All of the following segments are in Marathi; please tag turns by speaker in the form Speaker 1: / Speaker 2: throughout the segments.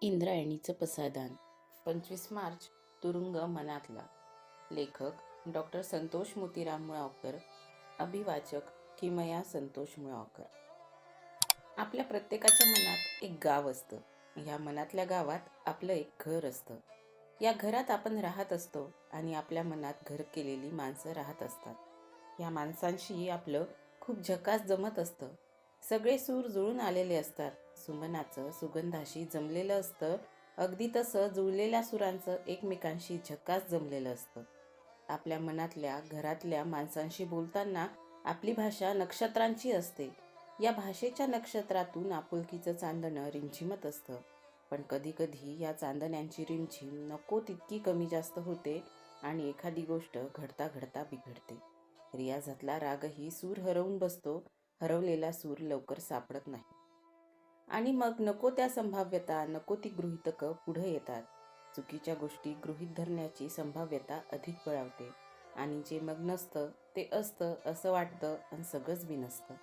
Speaker 1: इंद्रायणीचं पसादान पंचवीस मार्च तुरुंग मनातला. लेखक डॉक्टर संतोष मोतीराम मुळावकर. अभिवाचक किमया संतोष मुळावकर. आपल्या प्रत्येकाच्या मनात एक गाव असतं. या मनातल्या गावात आपलं एक घर असतं. या घरात आपण राहत असतो आणि आपल्या मनात घर केलेली माणसं राहत असतात. या माणसांशी आपलं खूप झकास जमत असतं. सगळे सूर जुळून आलेले असतात. सुमनाचं सुगंधाशी जमलेलं असतं. अगदी तसं जुळलेल्या सुरांचं एकमेकांशी झक्कास जमलेलं असतं. आपल्या मनातल्या घरातल्या माणसांशी बोलताना आपली भाषा नक्षत्रांची असते. या भाषेच्या नक्षत्रातून आपुलकीचं चांदणं रिमझिमत असतं. पण कधीकधी या चांदण्यांची रिमझिम नको तितकी कमी जास्त होते आणि एखादी गोष्ट घडता घडता बिघडते. रियाजातला रागही सूर हरवून बसतो. हरवलेला सूर लवकर सापडत नाही. आणि मग नको त्या संभाव्यता नको ती गृहितकं पुढे येतात. चुकीच्या गोष्टी गृहीत धरण्याची संभाव्यता अधिक बळावते आणि जे मग नसतं ते असतं असं वाटतं आणि सगळंच बी नसतं.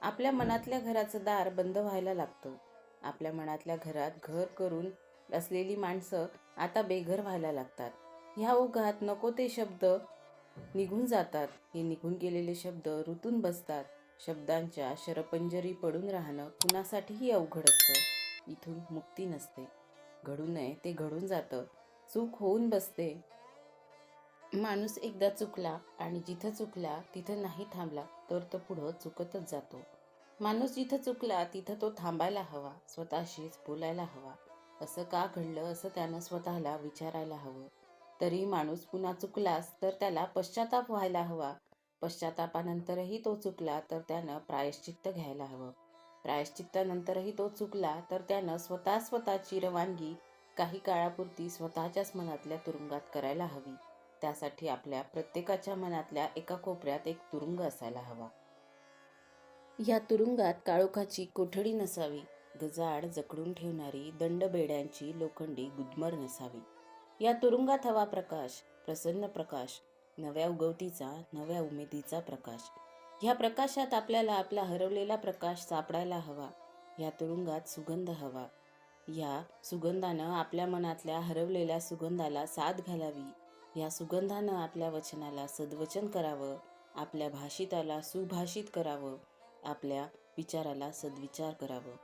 Speaker 1: आपल्या मनातल्या घराचं दार बंद व्हायला लागतं. आपल्या मनातल्या घरात घर करून असलेली माणसं आता बेघर व्हायला लागतात. ह्या ओघात नको ते शब्द निघून जातात. हे निघून गेलेले शब्द रुतून बसतात. शब्दांच्या शरपंजरी पडून राहणं कुणासाठीही अवघड असतं. इथून मुक्ती नसते. घडू नये ते घडून जातं. चूक होऊन बसते. माणूस एकदा चुकला आणि जिथं चुकला तिथं नाही थांबला तर तो पुढं चुकतच जातो. माणूस जिथं चुकला तिथं तो थांबायला हवा स्वतःशीच बोलायला हवा. असं का घडलं असं त्यानं स्वतःला विचारायला हवं. तरी माणूस पुन्हा चुकलास तर त्याला पश्चाताप व्हायला हवा. पश्चातापानंतरही तो चुकला तर त्यानं प्रायश्चित्त घ्यायला हवं. प्रायश्चित्तानंतरही तो चुकला तर त्यानं स्वतः स्वतःची रवानगी काही काळापुरती स्वतःच्याच मनातल्या तुरुंगात करायला हवी. त्यासाठी आपल्या प्रत्येकाच्या मनातल्या एका कोपऱ्यात एक तुरुंग असायला हवा. या तुरुंगात काळोखाची कोठडी नसावी गजाड जकडून ठेवणारी दंडबेड्यांची लोखंडी गुदमर नसावी. या तुरुंगात हवा प्रकाश प्रसन्न प्रकाश नव्या उगवतीचा नव्या उमेदीचा प्रकाश. ह्या प्रकाशात आपल्याला आपला हरवलेला प्रकाश सापडायला हवा. या तुरुंगात सुगंध हवा. या सुगंधानं आपल्या मनातल्या हरवलेल्या सुगंधाला साथ घालावी. या सुगंधानं आपल्या वचनाला सद्वचन करावं. आपल्या भाषिताला सुभाषित करावं. आपल्या विचाराला सद्विचार करावं.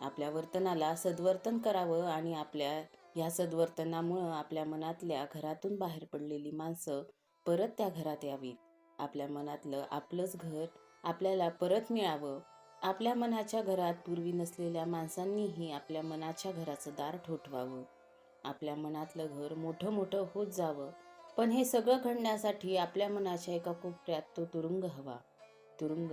Speaker 1: आपल्या वर्तनाला सद्वर्तन करावं आणि आपल्या या सद्वर्तनामुळं आपल्या मनातल्या घरातून बाहेर पडलेली माणसं परत त्या घरात यावीत आपल्या मनातलं आपलंच घर आपल्याला परत मिळावं. आपल्या मनाच्या घरात पूर्वी नसलेल्या माणसांनीही आपल्या मनाच्या घराचं दार ठोठवावं. आपल्या मनातलं घर मोठं मोठं होत जावं. पण हे सगळं घडण्यासाठी आपल्या मनाच्या एका कोपऱ्यात तो तुरुंग हवा. तुरुंग.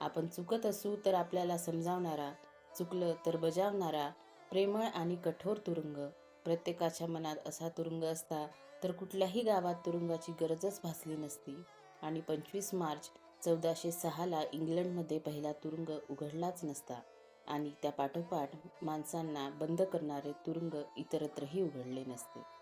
Speaker 1: आपण चुकत असू तर आपल्याला समजावणारा चुकलं तर बजावणारा प्रेमळ आणि कठोर तुरुंग. प्रत्येकाच्या मनात असा तुरुंग असता तर कुठल्याही गावात तुरुंगाची गरजच भासली नसती. आणि पंचवीस मार्च चौदाशे सहाला इंग्लंडमध्ये पहिला तुरुंग उघडलाच नसता. आणि त्या पाठोपाठ माणसांना बंद करणारे तुरुंग इतरत्रही उघडले नसते.